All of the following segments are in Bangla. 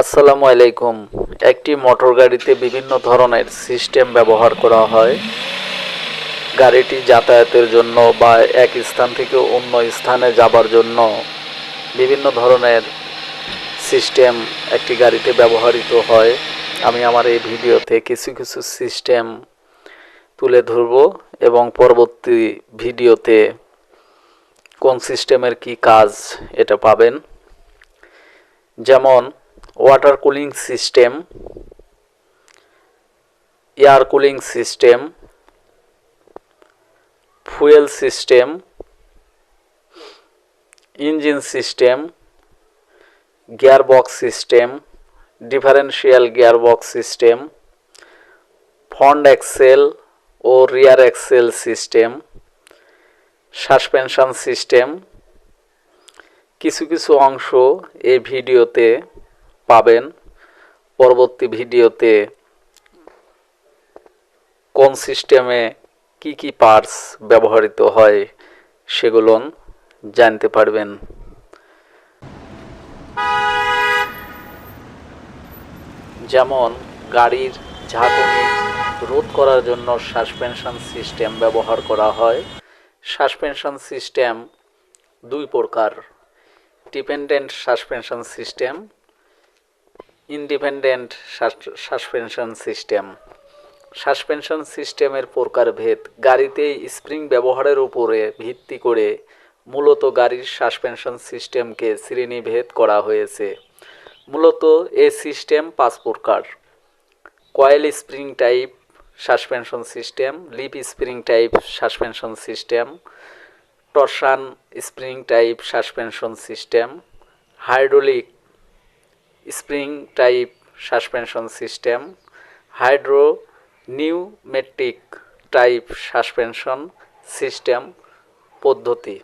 আসসালামু আলাইকুম। একটি মোটর গাড়িতে বিভিন্ন ধরনের সিস্টেম ব্যবহার করা হয়। গাড়িটি যাতায়াতের জন্য বা এক স্থান থেকে অন্য স্থানে যাবার জন্য বিভিন্ন ধরনের সিস্টেম একটি গাড়িতে ব্যবহৃত হয়। আমি আমার এই ভিডিওতে কিছু কিছু সিস্টেম তুলে ধরব এবং পরবর্তী ভিডিওতে কোন সিস্টেমের কি কাজ এটা পাবেন। যেমন water cooling system air cooling system fuel system engine system gearbox system differential gearbox system front axle ও rear axle system suspension system কিছু কিছু অংশ এই ভিডিওতে পাবেন। পরবর্তী ভিডিওতে কোন সিস্টেমে কি কি পার্টস ব্যবহৃত হয় সেগুলো জানতে পারবেন। যেমন গাড়ির ঝাঁকুনি রোধ করার জন্য সাসপেনশন সিস্টেম ব্যবহার করা হয়। সাসপেনশন সিস্টেম দুই প্রকার। Dependent suspension system independent suspension system suspension সিস্টেমের প্রকারভেদ গাড়িতে স্প্রিং ব্যবহারের উপরে ভিত্তি করে মূলত গাড়ির সাসপেনশন সিস্টেমকে শ্রেণীভেদ করা হয়েছে। মূলত এ সিস্টেম পাঁচ প্রকার। Coil spring type suspension system leaf spring type suspension system torsion spring type suspension system hydraulic spring type suspension system, hydro pneumatic type suspension system পদ্ধতি।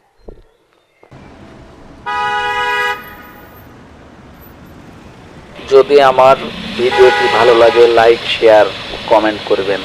যদি আমার ভিডিওটি ভালো লাগে, লাইক, শেয়ার, কমেন্ট করবেন।